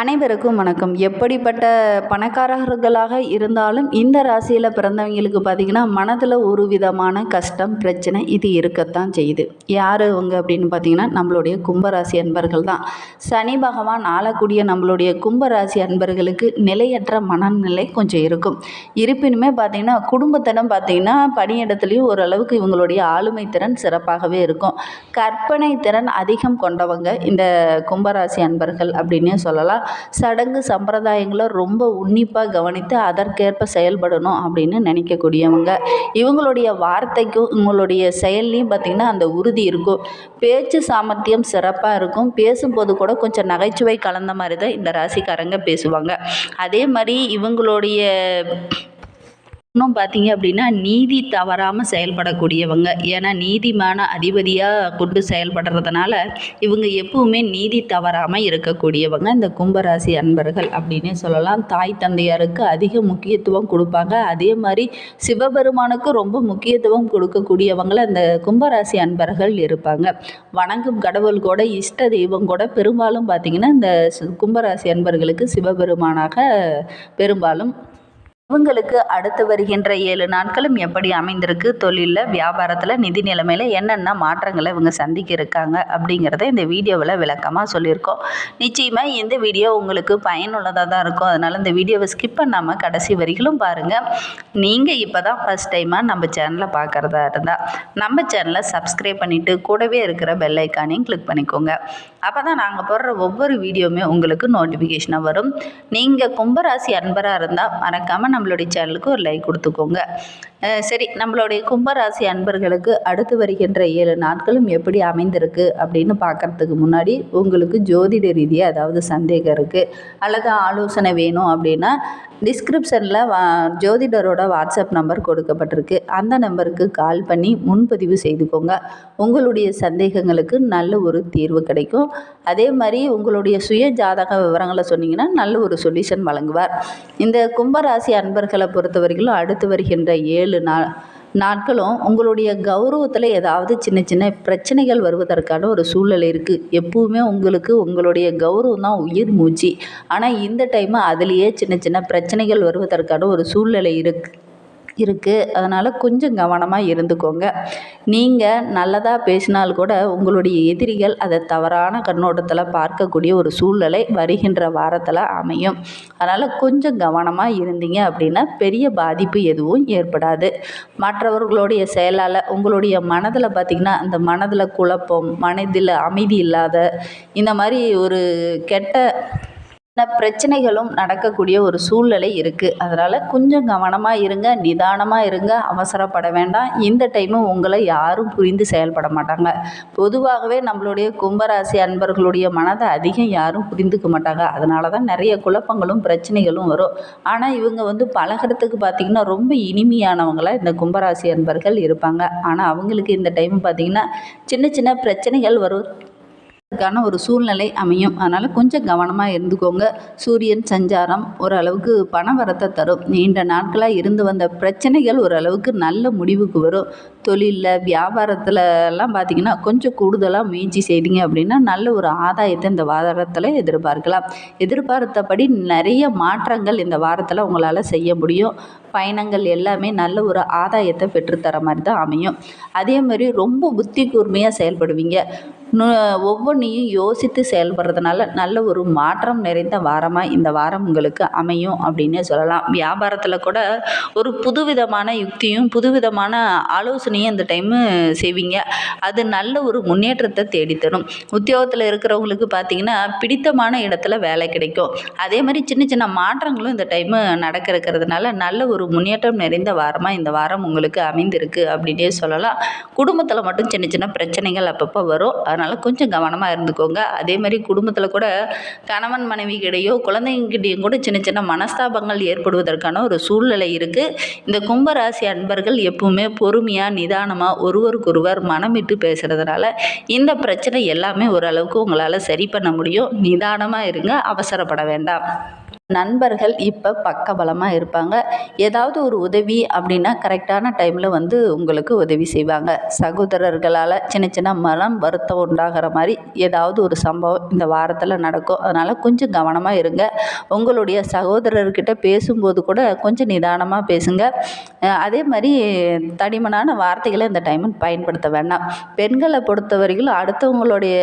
அனைவருக்கும் வணக்கம். எப்படிப்பட்ட பணக்காரர்களாக இருந்தாலும் இந்த ராசியில் பிறந்தவங்களுக்கு பார்த்திங்கன்னா மனதில் ஒரு விதமான கஷ்டம் பிரச்சனை இது இருக்கத்தான் செய்யுது. யார் அவங்க அப்படின்னு பார்த்திங்கன்னா நம்மளுடைய கும்பராசி அன்பர்கள் தான். சனி பகவான் ஆளக்கூடிய நம்மளுடைய கும்பராசி அன்பர்களுக்கு நிலையற்ற மனநிலை கொஞ்சம் இருக்கும். இருப்பினுமே பார்த்திங்கன்னா குடும்பத்திடம் பார்த்திங்கன்னா பணியிடத்துலையும் ஓரளவுக்கு இவங்களுடைய ஆளுமை திறன் சிறப்பாகவே இருக்கும். கற்பனை திறன் அதிகம் கொண்டவங்க இந்த கும்பராசி அன்பர்கள் அப்படின்னே சொல்லலாம். சடங்கு சம்பிரதாயங்களை ரொம்ப உன்னிப்பாக கவனித்து அதற்கேற்ப செயல்படணும் அப்படின்னு நினைக்கக்கூடியவங்க. இவங்களுடைய வார்த்தைக்கும் இவங்களுடைய செயல்லையும் பார்த்திங்கன்னா அந்த உறுதி இருக்கும். பேச்சு சாமர்த்தியம் சிறப்பாக இருக்கும். பேசும்போது கூட கொஞ்சம் நகைச்சுவை கலந்த மாதிரி தான் இந்த ராசிக்காரங்க பேசுவாங்க. அதே மாதிரி இவங்களுடைய இன்னும் பார்த்தீங்க அப்படின்னா நீதி தவறாமல் செயல்படக்கூடியவங்க. ஏன்னா நீதிமான அதிபதியாக கொண்டு செயல்படுறதுனால இவங்க எப்பவுமே நீதி தவறாமல் இருக்கக்கூடியவங்க. இந்த கும்பராசி அன்பர்கள் அப்படின்னே சொல்லலாம். தாய் தந்தையாருக்கு அதிக முக்கியத்துவம் கொடுப்பாங்க. அதே மாதிரி சிவபெருமானுக்கு ரொம்ப முக்கியத்துவம் கொடுக்கக்கூடியவங்கள அந்த கும்பராசி அன்பர்கள் இருப்பாங்க. வணங்கும் கடவுள் கூட இஷ்ட தெய்வம் கூட பெரும்பாலும் பார்த்திங்கன்னா இந்த கும்பராசி அன்பர்களுக்கு சிவபெருமானாக பெரும்பாலும் இவங்களுக்கு அடுத்து வருகின்ற ஏழு நாட்களும் எப்படி அமைந்திருக்கு? தொழிலில் வியாபாரத்தில் நிதி நிலைமையில் என்னென்ன மாற்றங்களை இவங்க சந்திக்க இருக்காங்க அப்படிங்கிறத இந்த வீடியோவில் விளக்கமாக சொல்லியிருக்கோம். நிச்சயமாக இந்த வீடியோ உங்களுக்கு பயனுள்ளதாக தான் இருக்கும். அதனால் இந்த வீடியோவை ஸ்கிப் பண்ணாமல் கடைசி வரிகளும் பாருங்கள் நீங்கள் இப்போ தான் ஃபஸ்ட் டைமாக நம்ம சேனலை பார்க்குறதா இருந்தால் நம்ம சேனலை சப்ஸ்கிரைப் பண்ணிவிட்டு கூடவே இருக்கிற பெல் ஐக்கானையும் கிளிக் பண்ணிக்கோங்க. அப்போ தான் நாங்கள் போடுற ஒவ்வொரு வீடியோவுமே உங்களுக்கு நோட்டிஃபிகேஷனாக வரும். நீங்கள் கும்பராசி அன்பராக இருந்தால் மறக்காமல் நம்ம நம்மளுடைய சேனலுக்கு ஒரு லைக் கொடுத்துக்கோங்க. சரி நம்மளுடைய கும்பராசி அன்பர்களுக்கு அடுத்து வருகின்ற ஏழு நாட்களும் எப்படி அமைந்திருக்கு அப்படின்னு பார்க்குறதுக்கு முன்னாடி உங்களுக்கு ஜோதிட ரீதியாக அதாவது சந்தேகம் இருக்குது அல்லது ஆலோசனை வேணும் அப்படின்னா டிஸ்கிரிப்ஷனில் வா ஜோதிடரோட வாட்ஸ்அப் நம்பர் கொடுக்கப்பட்டிருக்கு. அந்த நம்பருக்கு கால் பண்ணி முன்பதிவு செய்துக்கோங்க. உங்களுடைய சந்தேகங்களுக்கு நல்ல ஒரு தீர்வு கிடைக்கும். அதே மாதிரி உங்களுடைய சுய ஜாதக விவரங்களை சொன்னீங்கன்னா நல்ல ஒரு சொல்யூஷன் வழங்குவார். இந்த கும்பராசி அன்பர்களை பொறுத்தவரையிலும் அடுத்து வருகின்ற ஏழு நாள் நாட்களும் உங்களுடைய கௌரவத்தில் ஏதாவது சின்ன சின்ன பிரச்சனைகள் வருவதற்கான ஒரு சூழ்நிலை இருக்குது எப்பவுமே உங்களுக்கு உங்களுடைய கௌரவம் தான் உயிர் மூச்சு. ஆனால் இந்த டைமு அதுலேயே சின்ன சின்ன பிரச்சனைகள் வருவதற்கான ஒரு சூழ்நிலை இருக்குது இருக்குது அதனால் கொஞ்சம் கவனமாக இருந்துக்கோங்க. நீங்கள் நல்லதாக பேசினால் கூட உங்களுடைய எதிரிகள் அதை தவறான கண்ணோட்டத்தில் பார்க்கக்கூடிய ஒரு சூழ்நிலை வருகின்ற வாரத்தில் அமையும். அதனால் கொஞ்சம் கவனமாக இருந்தீங்க அப்படின்னா பெரிய பாதிப்பு எதுவும் ஏற்படாது. மற்றவர்களுடைய செயலால் உங்களுடைய மனதில் பார்த்திங்கன்னா அந்த மனதில் குழப்பம் மனதில் அமைதி இல்லாத இந்த மாதிரி ஒரு கெட்ட பிரச்சனைகளும் நடக்கக்கூடிய ஒரு சூழ்நிலை இருக்குது அதனால் கொஞ்சம் கவனமாக இருங்க நிதானமாக இருங்க அவசரப்பட வேண்டாம். இந்த டைமும் உங்களை யாரும் புரிந்து செயல்பட மாட்டாங்க. பொதுவாகவே நம்மளுடைய கும்பராசி அன்பர்களுடைய மனதை அதிகம் யாரும் புரிந்துக்க மாட்டாங்க. அதனால தான் நிறைய குழப்பங்களும் பிரச்சனைகளும் வரும். ஆனால் இவங்க வந்து பழகிறதுக்கு பார்த்திங்கன்னா ரொம்ப இனிமையானவங்களாக இந்த கும்பராசி அன்பர்கள் இருப்பாங்க. ஆனால் அவங்களுக்கு இந்த டைம் பார்த்திங்கன்னா சின்ன சின்ன பிரச்சனைகள் வரும். அதுக்கான ஒரு சூழ்நிலை அமையும். அதனால் கொஞ்சம் கவனமாக இருந்துக்கோங்க. சூரியன் சஞ்சாரம் ஓரளவுக்கு பண வரத்தை தரும். நீண்ட நாட்களாக இருந்து வந்த பிரச்சனைகள் ஓரளவுக்கு நல்ல முடிவுக்கு வரும். தொழிலில் வியாபாரத்தில் எல்லாம் பார்த்திங்கன்னா கொஞ்சம் கூடுதலாக முயற்சி செய்தீங்க அப்படின்னா நல்ல ஒரு ஆதாயத்தை இந்த வாரத்தில் எதிர்பார்க்கலாம். எதிர்பார்த்தபடி நிறைய மாற்றங்கள் இந்த வாரத்தில் உங்களால் செய்ய முடியும். பயணங்கள் எல்லாமே நல்ல ஒரு ஆதாயத்தை பெற்றுத்தர மாதிரி தான் அமையும். அதே மாதிரி ரொம்ப புத்தி கூர்மையாக செயல்படுவீங்க. ஒவ்வொன்றையும் யோசித்து செயல்படுறதுனால நல்ல ஒரு மாற்றம் நிறைந்த வாரமாக இந்த வாரம் உங்களுக்கு அமையும் அப்படின்னே சொல்லலாம். வியாபாரத்தில் கூட ஒரு புதுவிதமான யுக்தியும் புதுவிதமான ஆலோசனையும் இந்த டைமு செய்வீங்க. அது நல்ல ஒரு முன்னேற்றத்தை தேடித்தரும். உத்தியோகத்தில் இருக்கிறவங்களுக்கு பார்த்திங்கன்னா பிடித்தமான இடத்துல வேலை கிடைக்கும். அதே மாதிரி சின்ன சின்ன மாற்றங்களும் இந்த டைமு நடக்க இருக்கிறதுனால நல்ல ஒரு முன்னேற்றம் நிறைந்த வாரமாக இந்த வாரம் உங்களுக்கு அமைந்திருக்கு அப்படின்னே சொல்லலாம். குடும்பத்தில் மட்டும் சின்ன சின்ன பிரச்சனைகள் அப்பப்போ வரும். அதனால் கொஞ்சம் கவனமாக இருந்துக்கோங்க. அதே மாதிரி குடும்பத்தில் கூட கணவன் மனைவிக்கிடையோ குழந்தைங்கிட்டையும் கூட சின்ன சின்ன மனஸ்தாபங்கள் ஏற்படுவதற்கான ஒரு சூழ்நிலை இருக்குது இந்த கும்பராசி அன்பர்கள் எப்பவுமே பொறுமையாக நிதானமாக ஒருவருக்கொருவர் மனமிட்டு பேசுகிறதுனால இந்த பிரச்சனை எல்லாமே ஓரளவுக்கு உங்களால் சரி பண்ண முடியும். நிதானமாக இருங்க. அவசரப்பட வேண்டாம். நண்பர்கள் இப்போ பக்கபலமாக இருப்பாங்க. ஏதாவது ஒரு உதவி அப்படின்னா கரெக்டான டைமில் வந்து உங்களுக்கு உதவி செய்வாங்க. சகோதரர்களால் சின்ன சின்ன மனம் வருத்தம் உண்டாகிற மாதிரி ஏதாவது ஒரு சம்பவம் இந்த வாரத்தில் நடக்கும். அதனால் கொஞ்சம் கவனமாக இருங்க. உங்களுடைய சகோதரர்கிட்ட பேசும்போது கூட கொஞ்சம் நிதானமாக பேசுங்க. அதே மாதிரி தடிமனான வார்த்தைகளை இந்த டைமில் பயன்படுத்த வேண்டாம். பெண்களை பொறுத்தவரையிலும் அடுத்தவங்களுடைய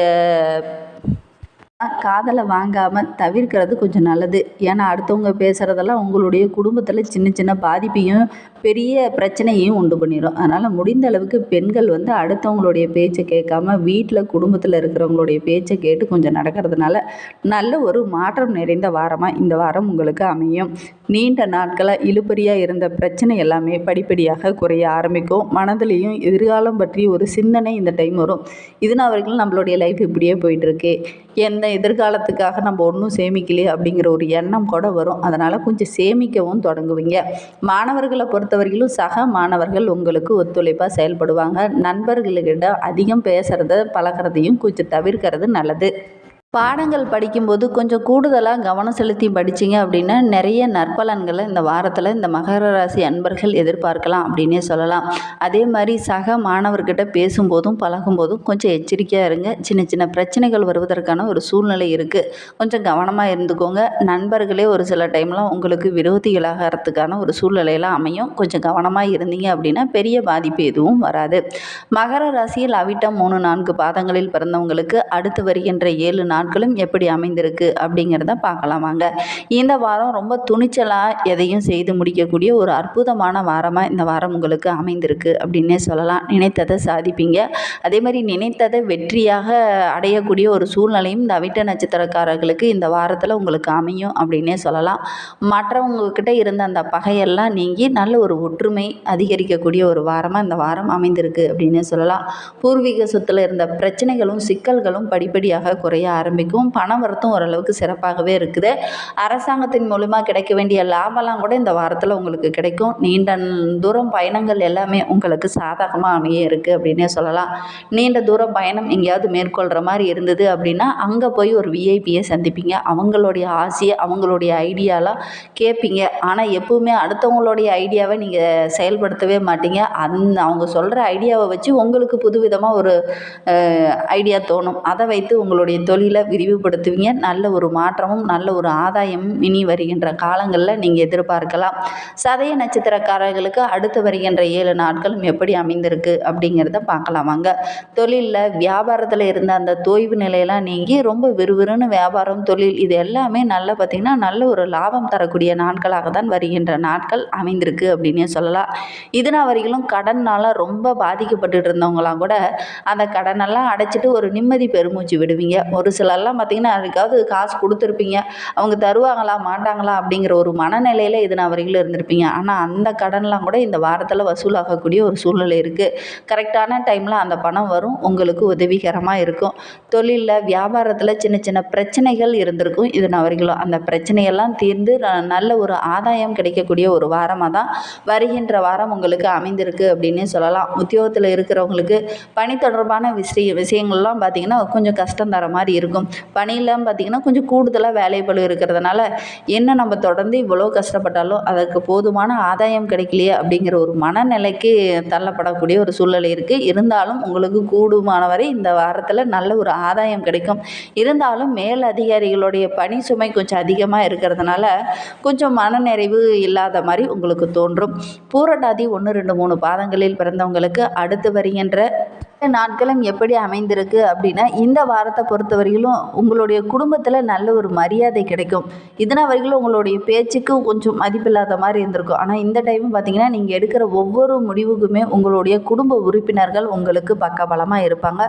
காதலை வாங்காமல் தவிர்க்கிறது கொஞ்சம் நல்லது. ஏன்னா அடுத்தவங்க பேசுகிறதெல்லாம் உங்களுடைய குடும்பத்தில் சின்ன சின்ன பாதிப்பையும் பெரிய பிரச்சனையும் உண்டு பண்ணிடும் அதனால் முடிந்த அளவுக்கு பெண்கள் வந்து அடுத்தவங்களுடைய பேச்சை கேட்காம வீட்டில் குடும்பத்தில் இருக்கிறவங்களுடைய பேச்சை கேட்டு கொஞ்சம் நடக்கிறதுனால நல்ல ஒரு மாற்றம் நிறைந்த வாரமாக இந்த வாரம் உங்களுக்கு அமையும். நீண்ட நாட்களாக இழுபறியாக இருந்த பிரச்சனை எல்லாமே படிப்படியாக குறைய ஆரம்பிக்கும். மனதிலையும் எதிர்காலம் பற்றி ஒரு சிந்தனை இந்த டைம் வரும். இதனால் வரைக்கும் நம்மளுடைய லைஃப் இப்படியே போயிட்டுருக்கு எந்த எதிர்காலத்துக்காக நம்ம ஒன்றும் சேமிக்கலையே அப்படிங்கிற ஒரு எண்ணம் கூட வரும். அதனால் கொஞ்சம் சேமிக்கவும் தொடங்குவீங்க. மாணவர்களை பொறுத்தவரையிலும் சக மாணவர்கள் உங்களுக்கு ஒத்துழைப்பாக செயல்படுவாங்க. நண்பர்களுக்கிட்ட அதிகம் பேசுகிறத பழகிறதையும் கொஞ்சம் தவிர்க்கிறது நல்லது. பாடங்கள் படிக்கும்போது கொஞ்சம் கூடுதலாக கவனம் செலுத்தி படிச்சிங்க அப்படின்னா நிறைய நற்பலன்களை இந்த வாரத்தில் இந்த மகர ராசி அன்பர்கள் எதிர்பார்க்கலாம் அப்படின்னே சொல்லலாம். அதே மாதிரி சக மாணவர்கிட்ட பேசும்போதும் பழகும்போதும் கொஞ்சம் எச்சரிக்கையாக இருங்க. சின்ன சின்ன பிரச்சனைகள் வருவதற்கான ஒரு சூழ்நிலை இருக்குது கொஞ்சம் கவனமாக இருந்துக்கோங்க. நண்பர்களே ஒரு சில டைம்லாம் உங்களுக்கு விரோதிகளாகிறதுக்கான ஒரு சூழ்நிலையெல்லாம் அமையும். கொஞ்சம் கவனமாக இருந்தீங்க அப்படின்னா பெரிய பாதிப்பு எதுவும் வராது. மகர ராசியில் அவிட்டம் மூணு நான்கு பாதங்களில் பிறந்தவங்களுக்கு அடுத்து வருகின்ற ஏழு நாள் நாட்களும் எப்படி அமைந்திருக்கு அப்படிங்கிறத பார்க்கலாம் வாங்க. இந்த வாரம் ரொம்ப துணிச்சலாக எதையும் செய்து முடிக்கக்கூடிய ஒரு அற்புதமான வாரமாக இந்த வாரம் உங்களுக்கு அமைந்திருக்கு அப்படின்னே சொல்லலாம். நினைத்ததை சாதிப்பீங்க. அதே மாதிரி நினைத்ததை வெற்றியாக அடையக்கூடிய ஒரு சூழ்நிலையும் இந்த அவிட்ட நட்சத்திரக்காரர்களுக்கு இந்த வாரத்தில் உங்களுக்கு அமையும் அப்படின்னே சொல்லலாம். மற்றவங்கக்கிட்ட இருந்த அந்த பகையெல்லாம் நீங்கி நல்ல ஒரு ஒற்றுமை அதிகரிக்கக்கூடிய ஒரு வாரமாக இந்த வாரம் அமைந்திருக்கு அப்படின்னே சொல்லலாம். பூர்வீக சொத்தில் இருந்த பிரச்சனைகளும் சிக்கல்களும் படிப்படியாக குறைய ஆரம்பிக்கும். ஆரம்பிக்கும். பண வரத்தும் ஓரளவுக்கு சிறப்பாகவே இருக்குது. அரசாங்கத்தின் மூலிமா கிடைக்க வேண்டிய லாபம்லாம் கூட இந்த வாரத்தில் உங்களுக்கு கிடைக்கும். நீண்ட தூரம் பயணங்கள் எல்லாமே உங்களுக்கு சாதகமாக அமைய இருக்குது அப்படின்னே சொல்லலாம். நீண்ட தூர பயணம் எங்கேயாவது மேற்கொள்கிற மாதிரி இருந்தது அப்படின்னா அங்கே போய் ஒரு விஐபியை சந்திப்பீங்க. அவங்களுடைய ஆசையை அவங்களுடைய ஐடியாலாம் கேட்பீங்க. ஆனால் எப்பவுமே அடுத்தவங்களுடைய ஐடியாவை நீங்கள் செயல்படுத்தவே மாட்டீங்க. அந்த அவங்க சொல்கிற ஐடியாவை வச்சு உங்களுக்கு புதுவிதமாக ஒரு ஐடியா தோணும். அதை வைத்து உங்களுடைய தொழிலை விரிவுபடுத்துவீங்க. நல்ல ஒரு மாற்றமும் நல்ல ஒரு ஆதாயமும் இனி வருகின்ற காலங்களில் நீங்கள் எதிர்பார்க்கலாம். சதய நட்சத்திரக்காரர்களுக்கு அடுத்து வருகின்ற ஏழு நாட்களும் எப்படி அமைந்திருக்கு அப்படிங்கிறத பார்க்கலாம் வாங்க. தொழிலில் வியாபாரத்தில் இருந்த அந்த தொய்வு நிலையெல்லாம் நீங்கி ரொம்ப விறுவிறுன்னு வியாபாரம் தொழில் இது எல்லாமே நல்ல பார்த்திங்கன்னா நல்ல ஒரு லாபம் தரக்கூடிய நாட்களாக தான் வருகின்ற நாட்கள் அமைந்திருக்கு அப்படின்னே சொல்லலாம். இதனால் வரைக்கும் கடனால் ரொம்ப பாதிக்கப்பட்டுட்டு இருந்தவங்களாம் கூட அந்த கடனெல்லாம் அடைச்சிட்டு ஒரு நிம்மதி பெருமூச்சு விடுவீங்க. ஒரு சில இவங்களெல்லாம் பார்த்தீங்கன்னா அதுக்காவது காசு கொடுத்துருப்பீங்க. அவங்க தருவாங்களா மாட்டாங்களா? அப்படிங்கிற ஒரு மனநிலையில் இது நான் வரைக்கும் இருந்திருப்பீங்க. ஆனால் அந்த கடன்லாம் கூட இந்த வாரத்தில் வசூலாகக்கூடிய ஒரு சூழ்நிலை இருக்குது கரெக்டான டைமில் அந்த பணம் வரும். உங்களுக்கு உதவிகரமாக இருக்கும். தொழிலில் வியாபாரத்தில் சின்ன சின்ன பிரச்சனைகள் இருந்திருக்கும். இது நான் வரைக்கும் அந்த பிரச்சனையெல்லாம் தீர்ந்து ந- நல்ல ஒரு ஆதாயம் கிடைக்கக்கூடிய ஒரு வாரமாக தான் வருகின்ற வாரம் உங்களுக்கு அமைந்திருக்கு அப்படின்னே சொல்லலாம். உத்தியோகத்தில் இருக்கிறவங்களுக்கு பணி தொடர்பான விஷய விஷயங்கள்லாம் பார்த்திங்கன்னா கொஞ்சம் கஷ்டம் தர மாதிரி இருக்கும். பணியெல்லாம் பார்த்திங்கன்னா கொஞ்சம் கூடுதலாக வேலைப்பளு இருக்கிறதுனால என்ன நம்ம தொடர்ந்து இவ்வளோ கஷ்டப்பட்டாலும் அதற்கு போதுமான ஆதாயம் கிடைக்கலையே அப்படிங்கிற ஒரு மனநிலைக்கு தள்ளப்படக்கூடிய ஒரு சூழ்நிலை இருக்குது இருந்தாலும் உங்களுக்கு கூடுமான வரை இந்த வாரத்தில் நல்ல ஒரு ஆதாயம் கிடைக்கும். இருந்தாலும் மேல் அதிகாரிகளுடைய பணி சுமை கொஞ்சம் அதிகமாக இருக்கிறதுனால கொஞ்சம் மனநிறைவு இல்லாத மாதிரி உங்களுக்கு தோன்றும். பூரட்டாதி ஒன்று ரெண்டு மூணு பாதங்களில் பிறந்தவங்களுக்கு அடுத்து வருகின்ற நாட்களும் எப்படி அமைந்திருக்கு அப்படின்னா இந்த வாரத்தை பொறுத்தவரையிலும் உங்களுடைய குடும்பத்தில் நல்ல ஒரு மரியாதை கிடைக்கும். இதனால் வரைக்கும் உங்களுடைய பேச்சுக்கு கொஞ்சம் மதிப்பில்லாத மாதிரி இருந்திருக்கும். ஆனால் இந்த டைம் பார்த்தீங்கன்னா நீங்கள் எடுக்கிற ஒவ்வொரு முடிவுக்குமே உங்களுடைய குடும்ப உறுப்பினர்கள் உங்களுக்கு பக்கபலமாக இருப்பாங்க.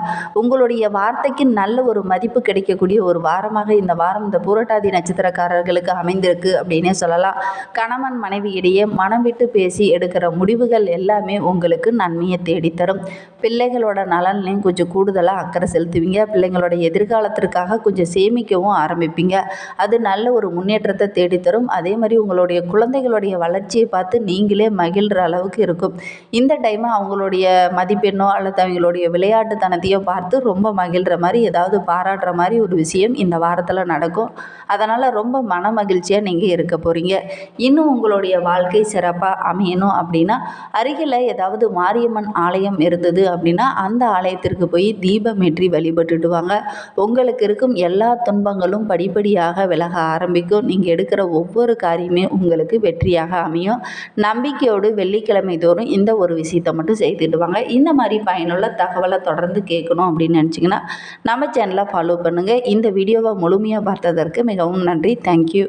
உங்களுடைய வார்த்தைக்கு நல்ல ஒரு மதிப்பு கிடைக்கக்கூடிய ஒரு வாரமாக இந்த வாரம் இந்த புரட்டாதி நட்சத்திரக்காரர்களுக்கு அமைந்திருக்கு அப்படின்னே சொல்லலாம். கணவன் மனைவி இடையே மனம் விட்டு பேசி எடுக்கிற முடிவுகள் எல்லாமே உங்களுக்கு நன்மையை தேடித்தரும். பிள்ளைகளோட பிள்ளைங்களோட நலன்லையும் கொஞ்சம் கூடுதலாக அக்கறை செலுத்துவீங்க. பிள்ளைங்களோட எதிர்காலத்திற்காக கொஞ்சம் சேமிக்கவும் ஆரம்பிப்பீங்க. அது நல்ல ஒரு முன்னேற்றத்தை தேடித்தரும். அதே மாதிரி உங்களுடைய குழந்தைகளுடைய வளர்ச்சியை பார்த்து நீங்களே மகிழ்கிற அளவுக்கு இருக்கும். இந்த டைமை அவங்களுடைய மதிப்பெண்ணோ அல்லது அவங்களுடைய விளையாட்டுத்தனத்தையோ பார்த்து ரொம்ப மகிழ்கிற மாதிரி ஏதாவது பாராட்டுற மாதிரி ஒரு விஷயம் இந்த வாரத்தில் நடக்கும். அதனால் ரொம்ப மன மகிழ்ச்சியாக நீங்கள் இருக்க போகிறீங்க இன்னும் உங்களுடைய வாழ்க்கை சிறப்பாக அமையணும் அப்படின்னா அருகில் ஏதாவது மாரியம்மன் ஆலயம் இருந்தது அப்படின்னா அந்த ஆலயத்திற்கு போய் தீபம் ஏற்றி வழிபட்டுட்டு வாங்க உங்களுக்கு இருக்கும் எல்லா துன்பங்களும் படிப்படியாக விலக ஆரம்பிக்கும். நீங்கள் எடுக்கிற ஒவ்வொரு காரியமே உங்களுக்கு வெற்றியாக அமையும். நம்பிக்கையோடு வெள்ளிக்கிழமை தோறும் இந்த ஒரு விஷயத்தை மட்டும் செய்துட்டு வாங்க இந்த மாதிரி பயனுள்ள தகவலை தொடர்ந்து கேட்கணும் அப்படின்னு நினச்சிங்கன்னா நம்ம சேனலை ஃபாலோ பண்ணுங்கள் இந்த வீடியோவை முழுமையாக பார்த்ததற்கு மிகவும் நன்றி. தேங்க்யூ